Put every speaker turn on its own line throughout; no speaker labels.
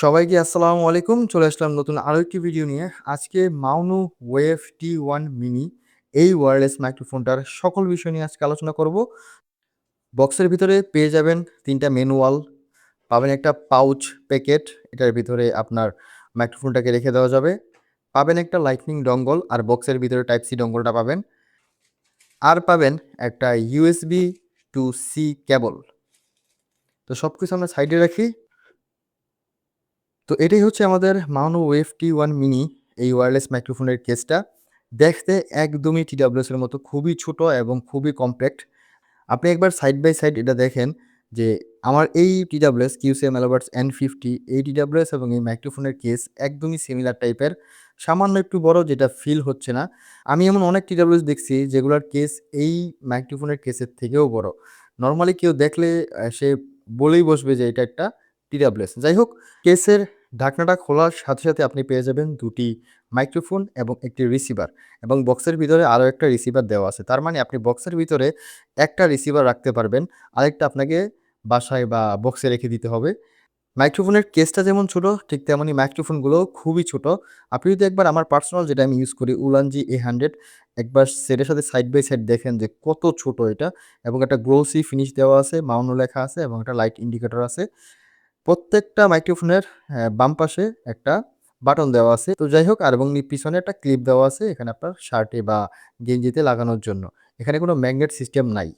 সবাইকে আসসালামু আলাইকুম। চলে আসলাম নতুন আরও একটি ভিডিও নিয়ে। আজকে Maono wave T one mini এই ওয়্যারলেস মাইক্রোফোনটার সকল বিষয় নিয়ে আজকে আলোচনা করব। বক্সের ভিতরে পেয়ে যাবেন তিনটা ম্যানুয়াল পাবেন একটা পাউচ প্যাকেট এটার ভিতরে আপনার মাইক্রোফোনটাকে রেখে দেওয়া যাবে। পাবেন একটা লাইটনিং ডঙ্গল আর বক্সের ভিতরে টাইপ সি ডঙ্গলটা পাবেন। আর পাবেন একটা ইউএসবি টু সি কেবল তো সব কিছু আমরা সাইডে রাখি। তো এটাই হচ্ছে আমাদের Maono wave T one mini এই ওয়্যারলেস মাইক্রোফোনের কেসটা দেখতে একদমই টিডাব্লিউএস এর মতো, খুবই ছোট এবং খুবই কম্প্যাক্ট আপনি একবার সাইড বাই সাইড এটা দেখেন যে আমার এই টিডাব্লিউএস কিউসিএম অ্যালোবার্টস এন ফিফটি এই টিডাব্লিউএস এবং এই মাইক্রোফোনের কেস একদমই সিমিলার টাইপের সামান্য একটু বড় যেটা ফিল হচ্ছে না। আমি এমন অনেক টিডাব্লিউএস দেখছি যেগুলোর কেস এই মাইক্রোফোনের কেসের থেকেও বড়। নর্মালি কেউ দেখলে সে বলেই বসবে যে এটা একটা টিডাব্লিউএস যাই হোক কেসের ঢাকনাটা খোলার সাথে সাথে আপনি পেয়ে যাবেন দুটি মাইক্রোফোন এবং একটি রিসিভার এবং বক্সের ভিতরে আরও একটা রিসিভার দেওয়া আছে। তার মানে আপনি বক্সের ভিতরে একটা রিসিভার রাখতে পারবেন। আরেকটা আপনাকে বাসায় বা বক্সে রেখে দিতে হবে। মাইক্রোফোনের কেসটা যেমন ছোট, ঠিক তেমনই মাইক্রোফোনগুলো খুবই ছোট। আপনি যদি একবার আমার পার্সোনাল যেটা আমি ইউজ করি, উলানজি এ হান্ড্রেড একবার সেটের সাথে সাইড বাই সাইড দেখেন যে কত ছোট এটা এবং একটা গ্লোসি ফিনিশ দেওয়া আছে মাউনো লেখা আছে এবং একটা লাইট ইন্ডিকেটর আছে। প্রত্যেকটা মাইক্রোফোনের হ্যাঁ, বাম পাশে একটা বাটন দেওয়া আছে। তো যাই হোক আর এবং পিছনে একটা ক্লিপ দেওয়া আছে এখানে আপনার শার্টে বা গেঞ্জিতে লাগানোর জন্য। এখানে কোনো ম্যাগনেট সিস্টেম নাই।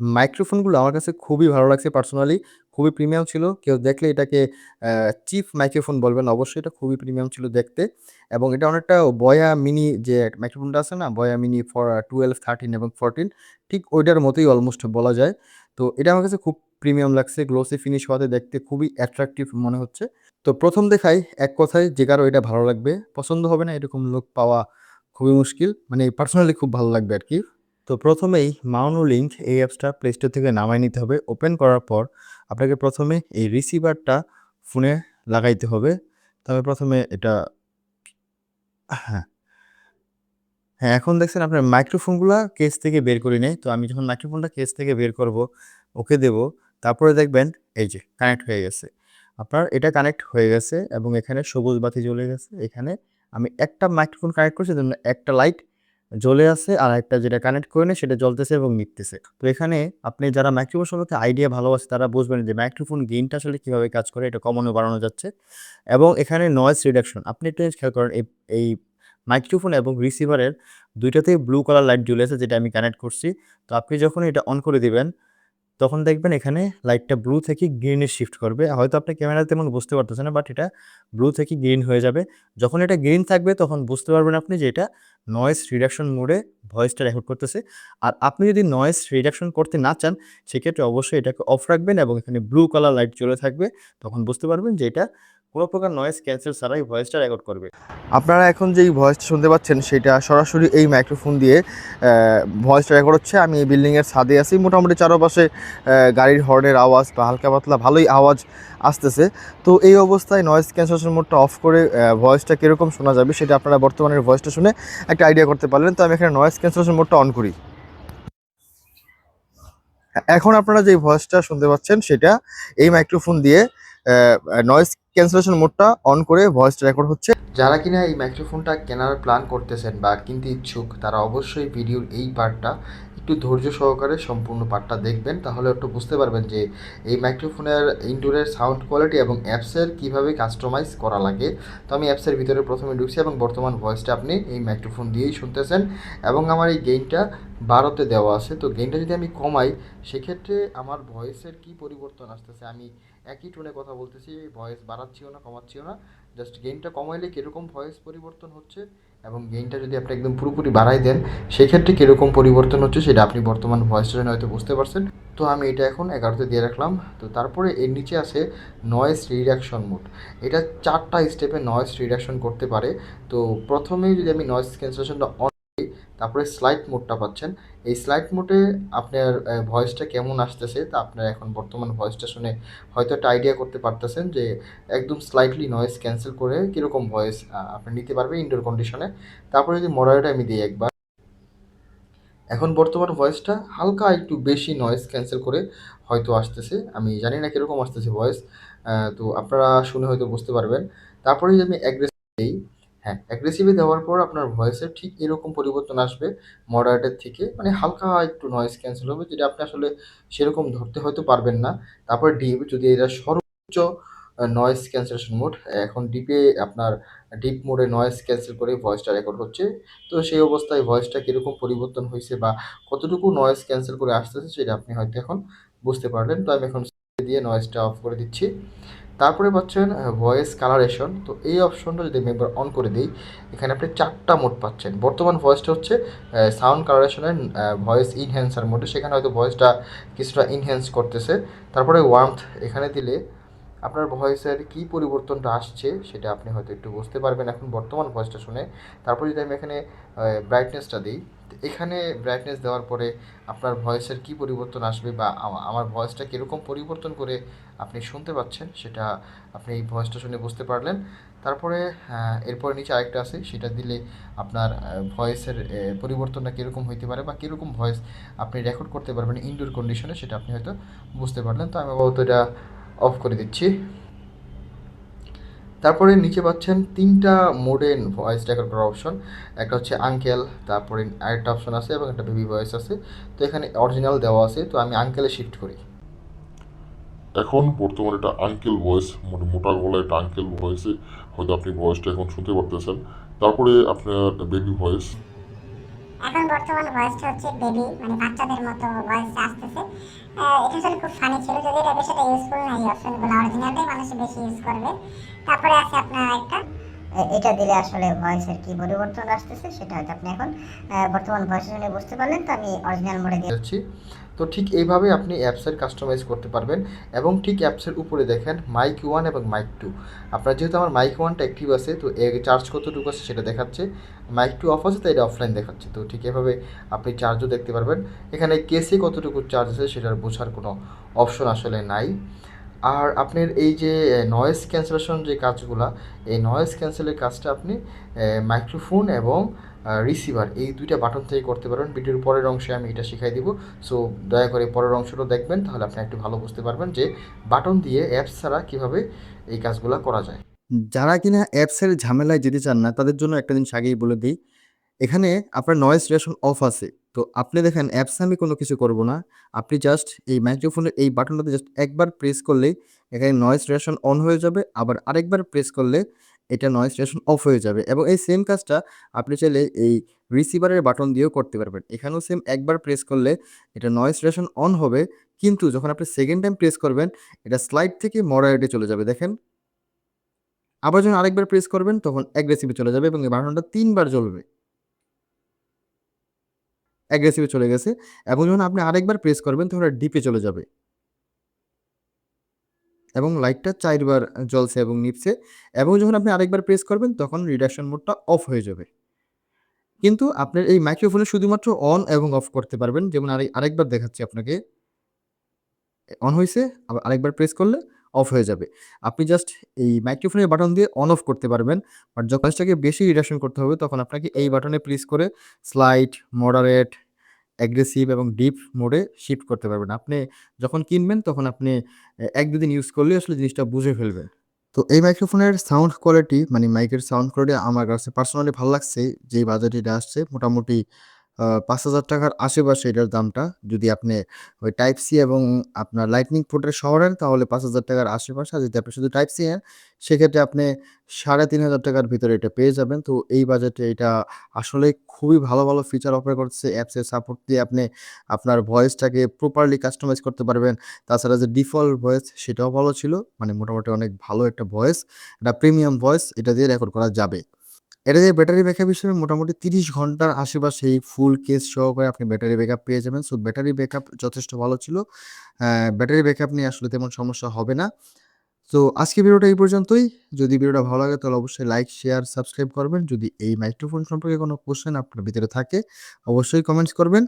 মাইক্রোফোনগুলো আমার কাছে খুবই ভালো লাগছে পার্সোনালি খুবই প্রিমিয়াম ছিল। কেউ দেখলে এটাকে চিপ মাইক্রোফোন বলবেন অবশ্যই এটা খুবই প্রিমিয়াম ছিল দেখতে। এবং এটা অনেকটা বয়া মিনি যে মাইক্রোফোনটা আছে না Boya mini for twelve thirteen এবং ফোরটিন ঠিক ওইটার মতোই অলমোস্ট বলা যায়। তো এটা আমার কাছে খুব প্রিমিয়াম লাগছে। গ্লোসি ফিনিশ হওয়াতে দেখতে খুবই অ্যাট্রাকটিভ মনে হচ্ছে। তো প্রথম দেখাই এক কথায় যে কারও এটা ভালো লাগবে। পছন্দ হবে না এরকম লোক পাওয়া খুবই মুশকিল। মানে পার্সোনালি খুব ভালো লাগবে আর কি। তো প্রথমেই মাউনো লিঙ্ক এই অ্যাপসটা প্লে স্টোর থেকে নামায় নিতে হবে। ওপেন করার পর আপনাকে প্রথমে এই রিসিভারটা ফোনে লাগাইতে হবে। তবে প্রথমে এটা হ্যাঁ। হ্যাঁ এখন দেখছেন আপনার মাইক্রোফোনগুলো কেস থেকে বের করি নেই তো আমি যখন মাইক্রোফোনটা কেস থেকে বের করব ওকে দেব। তারপরে দেখবেন এই যে কানেক্ট হয়ে গেছে। আপনার এটা কানেক্ট হয়ে গেছে এবং এখানে সবুজ বাতি জ্বলে গেছে। এখানে আমি একটা মাইক্রোফোন কানেক্ট করছি জন্য একটা লাইট জ্বলে আছে আর একটা যেটা কানেক্ট করে নেই সেটা জ্বলতেছে এবং নিতেছে। তো এখানে আপনি যারা মাইক্রোফোন সম্পর্কে আইডিয়া ভালোবাসে তারা বুঝবেন যে মাইক্রোফোন গেইনটা আসলে কীভাবে কাজ করে, এটা কমানো বাড়ানো যাচ্ছে। এবং এখানে নয়েজ রিডাকশন আপনি একটু খেয়াল করেন এই এই মাইক্রোফোন এবং রিসিভারের দুইটাতেই ব্লু কালার লাইট জ্বলে আছে, যেটা আমি কানেক্ট করছি। তো আপনি যখন এটা অন করে দিবেন তখন দেখবেন এখানে লাইটটা ব্লু থেকে গ্রিনে শিফট করবে। হয়তো আপনি ক্যামেরাতে তেমন বুঝতে পারতেছে না বাট এটা ব্লু থেকে গ্রিন হয়ে যাবে। যখন এটা গ্রিন থাকবে, তখন বুঝতে পারবেন আপনি যে এটা নয়েস রিডাকশন মোডে ভয়েসটা রেকর্ড করতেছে। আর আপনি যদি নয়েস রিডাকশন করতে না চান, সেক্ষেত্রে অবশ্যই এটাকে অফ রাখবেন এবং এখানে ব্লু কালার লাইট চলে থাকবে। তখন বুঝতে পারবেন যে এটা কোনো প্রকার নয়েজ ক্যান্সেল ছাড়াই ভয়েসটা রেকর্ড করবে। আপনারা এখন যেই ভয়েসটা শুনতে পাচ্ছেন, সেটা সরাসরি এই মাইক্রোফোন দিয়ে ভয়েসটা রেকর্ড হচ্ছে। আমি এই বিল্ডিংয়ের ছাদে আছি। মোটামুটি চারপাশে গাড়ির হর্নের আওয়াজ বা হালকা পাতলা ভালোই আওয়াজ আসতেছে। তো এই অবস্থায় নয়েজ ক্যান্সেলেশন মোডটা অফ করে ভয়েসটা কীরকম শোনা যাবে, সেটা আপনারা বর্তমানের ভয়েসটা শুনে একটা আইডিয়া করতে পারলেন। তো আমি এখানে নয়েজ ক্যান্সেলেশন মোডটা অন করি। এখন আপনারা যে ভয়েসটা শুনতে পাচ্ছেন, সেটা এই মাইক্রোফোন দিয়ে নয়েজ ক্যান্সেলেশন মোডটা অন করে ভয়েসটা রেকর্ড হচ্ছে। যারা কিনা এই মাইক্রোফোনটা কেনার প্ল্যান করতেছেন বা কিনতে ইচ্ছুক, তারা অবশ্যই ভিডিওর এই পার্টটা একটু ধৈর্য সহকারে সম্পূর্ণ পাঠটা দেখবেন, তাহলে একটু বুঝতে পারবেন যে এই মাইক্রোফোনের ইনডোরের সাউন্ড কোয়ালিটি এবং অ্যাপসের কীভাবে কাস্টমাইজ করা লাগে। তো আমি অ্যাপসের ভিতরে প্রথমে ঢুকছি এবং বর্তমান ভয়েসটা আপনি এই মাইক্রোফোন দিয়েই শুনতেছেন এবং আমার এই গেইনটা বারোতে দেওয়া আছে। তো গেইনটা যদি আমি কমাই, সেক্ষেত্রে আমার ভয়েসের কি পরিবর্তন আসতেছে? আমি একই টোনে কথা বলতেছি, ভয়েস বাড়াচ্ছিও না, কমাচ্ছিও না। জাস্ট গেইনটা কমাইলে কীরকম ভয়েস পরিবর্তন হচ্ছে এবং গেইনটা যদি আপনি একদম পুরোপুরি বাড়াই দেন, সেক্ষেত্রে কীরকম পরিবর্তন হচ্ছে সেটা আপনি বর্তমান ভয়েস শুনে হয়তো বুঝতে পারছেন। তো আমি এটা এখন এগারোতে দিয়ে রাখলাম। তো তারপরে এর নিচে আছে নয়েস রিডাকশন মোড এটা চারটা স্টেপে নয়েস রিডাকশন করতে পারে। তো প্রথমেই যদি আমি নয়েস ক্যান্সেলেশনটা অন তারপরে স্লাইড মোডটা পাচ্ছেন। এই স্লাইড মোডে আপনার ভয়েসটা কেমন আসতেছে তা আপনার এখন বর্তমান ভয়েসটা শুনে হয়তো একটা আইডিয়া করতে পারতেছেন যে একদম স্লাইটলি নয়েস ক্যান্সেল করে কীরকম ভয়েস আপনি নিতে পারবে ইনডোর কন্ডিশনে তারপরে যদি মডারেটা আমি দিই একবার। এখন বর্তমান ভয়েসটা হালকা একটু বেশি নয়েস ক্যান্সেল করে হয়তো আসতেছে। আমি জানি না কীরকম আসতেছে ভয়েস তো আপনারা শুনে হয়তো বুঝতে পারবেন। তারপরে যদি আমি অ্যাগ্রেসিভ দিই হ্যাঁ অ্যাগ্রেসিভে দেওয়ার পর আপনার ভয়েসের ঠিক এরকম পরিবর্তন আসবে মডারেটের থেকে মানে হালকা একটু নয়েজ ক্যান্সেল হবে, যেটা আপনি আসলে সেরকম ধরতে হয়তো পারবেন না। তারপর ডিপ যদি এটা সর্বোচ্চ নয়েজ ক্যান্সেলেশন মোড এখন ডিপে আপনার ডিপ মোডে নয়েজ ক্যান্সেল করে ভয়েসটা রেকর্ড হচ্ছে। তো সেই অবস্থায় ভয়েসটা কীরকম পরিবর্তন হয়েছে বা কতটুকু নয়েজ ক্যান্সেল করে আসতেছে, সেটা আপনি হয়তো এখন বুঝতে পারলেন। তো আমি এখন দিয়ে নয়েজটা অফ করে দিচ্ছি। তারপরে পাচ্ছেন ভয়েস কালারেশন তো এই অপশনটা যদি আমি একবার অন করে দিই, এখানে আপনি চারটা মোড পাচ্ছেন। বর্তমান ভয়েসটা হচ্ছে সাউন্ড কালারেশনের ভয়েস ইনহ্যান্সার মোডে সেখানে হয়তো ভয়েসটা কিছুটা ইনহ্যান্স করতেছে। তারপরে ওয়ার্মথ এখানে দিলে আপনার ভয়েসের কী পরিবর্তনটা আসছে, সেটা আপনি হয়তো একটু বুঝতে পারবেন এখন বর্তমান ভয়েসটা শুনে। তারপর যদি আমি এখানে ব্রাইটনেসটা দিই এখানে ব্রাইটনেস দেওয়ার পরে আপনার ভয়েসের কী পরিবর্তন আসবে বা আমার ভয়েসটা কীরকম পরিবর্তন করে আপনি শুনতে পাচ্ছেন সেটা আপনি এই ভয়েসটা শুনে বুঝতে পারলেন। তারপরে এরপরে নিচে আরেকটা আছে, সেটা দিলে আপনার ভয়েসের পরিবর্তনটা কীরকম হইতে পারে বা কীরকম ভয়েস আপনি রেকর্ড করতে পারবেন ইনডোর কন্ডিশনে সেটা আপনি হয়তো বুঝতে পারলেন। তো আমি আপাতত এটা অফ করে দিচ্ছি। তারপরে নিচে পাচ্ছেন তিনটা মোডে ভয়েস রেকর্ড করার অপশন একটা হচ্ছে আঙ্কেল তারপরে আরেকটা অপশন আছে এবং একটা বেবি ভয়েস আছে। তো এখানে অরিজিনাল দেওয়া আছে, তো আমি আঙ্কেলে শিফট করি।
এখন বর্তমানে এটা আঙ্কেল ভয়েস মানে মোটা গলায় একটা আঙ্কেল ভয়েসে হয়তো আপনি ভয়েসটা এখন শুনতে পারতেছেন। তারপরে আপনার বেবি ভয়েস
এখন বর্তমান ভয়েসটা হচ্ছে বেবি মানে বাচ্চাদের মতো ভয়েস আসতেছে। এটা আসলে খুব ফানি ছিল যদি এটা বেশি ইউজফুল না, এই অপশনগুলো অরিজিনালটাই মানুষ বেশি ইউজ করবে। তারপরে আছে আপনার একটা এটা দিলে আসলে ভয়েসের কি পরিবর্তন আসতেছে সেটা হয়তো আপনি এখন বর্তমান ভয়েস শুনে বুঝতে পারলেন, তো আমি অরিজিনাল মোডে দিয়ে
যাচ্ছি। তো ঠিক এইভাবে আপনি অ্যাপসের কাস্টমাইজ করতে পারবেন এবং ঠিক অ্যাপসের উপরে দেখেন মাইক ওয়ান এবং মাইক টু আপনার যেহেতু আমার মাইক ওয়ানটা অ্যাক্টিভ আছে, তো এর চার্জ কতটুকু আছে সেটা দেখাচ্ছে। মাইক টু অফ আছে, তাই এটা অফলাইন দেখাচ্ছে। তো ঠিক এভাবে আপনি চার্জও দেখতে পারবেন। এখানে কেসে কতটুকু চার্জ আছে সেটার বোঝার কোনো অপশন আসলে নাই। আর আপনার এই যে নয়েজ ক্যান্সেলেশন যে কাজগুলা, এই নয়েজ ক্যান্সেলের কাজটা আপনি মাইক্রোফোন এবং রিসিভার এই দুইটা বাটন থেকে করতে পারবেন। ভিডিওর পরের অংশে আমি এটা শিখাই দিব। সো দয়া করে পরের অংশটা দেখবেন, তাহলে আপনি একটু ভালো বুঝতে পারবেন যে বাটন দিয়ে অ্যাপস ছাড়া কীভাবে এই কাজগুলো করা যায়। যারা কিনা অ্যাপসের ঝামেলায় যেতে চান না, তাদের জন্য একটা জিনিস আগেই বলে দিই। এখানে আপনার নয়েজ রেশন অফ আছে। তো আপনি দেখেন অ্যাপসে আমি কোনো কিছু করব না। আপনি জাস্ট এই মাইক্রোফোনের এই বাটনটাতে জাস্ট একবার প্রেস করলেই এখানে নয়েজ রেশন অন হয়ে যাবে। আবার আরেকবার প্রেস করলে এটা নয়েজ রেশন অফ হয়ে যাবে। এবং এই সেম কাজটা আপনি চাইলে এই রিসিভারের বাটন দিয়েও করতে পারবেন। এখানেও সেম একবার প্রেস করলে এটা নয়েজ রেশন অন হবে, কিন্তু যখন আপনি সেকেন্ড টাইম প্রেস করবেন, এটা স্লাইড থেকে মডারেটে চলে যাবে। দেখেন। আবার যখন আরেকবার প্রেস করবেন, তখন অ্যাগ্রেসিভে চলে যাবে এবং এই বাটনটা তিনবার জ্বলবে। অ্যাগ্রেসিভে চলে গেছে। এবং যখন আপনি আরেকবার প্রেস করবেন, তখন ডিপে চলে যাবে। এবং লাইটটা চারবার জ্বলছে এবং নিপছে। এবং যখন আপনি আরেকবার প্রেস করবেন, তখন রিডাকশন মোডটা অফ হয়ে যাবে। কিন্তু আপনার এই মাইক্রোফোনে শুধুমাত্র অন এবং অফ করতে পারবেন। যেমন আরে, আরেকবার দেখাচ্ছি আপনাকে। অন হয়েছে আবার আরেকবার প্রেস করলে অফ হয়ে যাবে। আপনি জাস্ট এই মাইক্রোফোনের বাটন দিয়ে অন অফ করতে পারবেন। বাট যখন কাজটাকে বেশি রিডাকশন করতে হবে, তখন আপনাকে এই বাটনে প্রেস করে স্লাইড মডারেট অ্যাগ্রেসিভ এবং ডিপ মোডে শিফট করতে পারবেন। আপনি যখন কিনবেন, তখন আপনি এক দুদিন ইউজ করলে আসলে জিনিসটা বুঝে ফেলবেন। তো এই মাইক্রোফোনের সাউন্ড কোয়ালিটি মানে মাইকের সাউন্ড কোয়ালিটি আমার কাছে পার্সোনালি ভালো লাগছে। যে বাজেটে এটা আসছে, মোটামুটি পাঁচ হাজার টাকার আশেপাশে এটার দামটা যদি আপনি ওই টাইপ সি এবং আপনার লাইটনিং পোর্টের শহরের তাহলে পাঁচ হাজার টাকার আশেপাশে, আর যদি আপনি শুধু টাইপ সি নেন, সেক্ষেত্রে আপনি সাড়ে তিন হাজার টাকার ভিতরে এটা পেয়ে যাবেন। তো এই বাজেটে এটা আসলে খুবই ভালো ভালো ফিচার অফার করছে অ্যাপসের সাপোর্ট দিয়ে আপনি আপনার ভয়েসটাকে প্রপারলি কাস্টমাইজ করতে পারবেন। তাছাড়া যে ডিফল্ট ভয়েস সেটাও ভালো ছিল। মানে মোটামুটি অনেক ভালো একটা ভয়েস এটা প্রিমিয়াম ভয়েস এটা দিয়ে রেকর্ড করা যাবে। এটা দিয়ে ব্যাটারি ব্যাকআপ হিসেবে মোটামুটি তিরিশ ঘণ্টার আশেপাশেই ফুল কেস সহকারে আপনি ব্যাটারি ব্যাকআপ পেয়ে যাবেন। সো ব্যাটারি ব্যাকআপ যথেষ্ট ভালো ছিল। ব্যাটারি ব্যাকআপ নিয়ে আসলে তেমন সমস্যা হবে না। তো আজকে ভিডিওটা এই পর্যন্তই। যদি ভিডিওটা ভালো লাগে, তাহলে অবশ্যই লাইক শেয়ার সাবস্ক্রাইব করবেন। যদি এই মাইক্রোফোন সম্পর্কে কোনো কোশ্চেন আপনার ভিতরে থাকে, অবশ্যই কমেন্টস করবেন।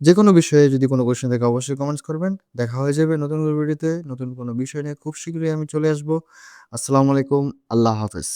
যে কোনো বিষয়ে যদি কোনো কোশ্চেন থাকে, অবশ্যই কমেন্টস করবেন। দেখা হয়ে যাবে নতুন ভিডিওতে নতুন কোনো বিষয় নিয়ে খুব শীঘ্রই আমি চলে আসব। আসসালামু আলাইকুম। আল্লাহ হাফেজ।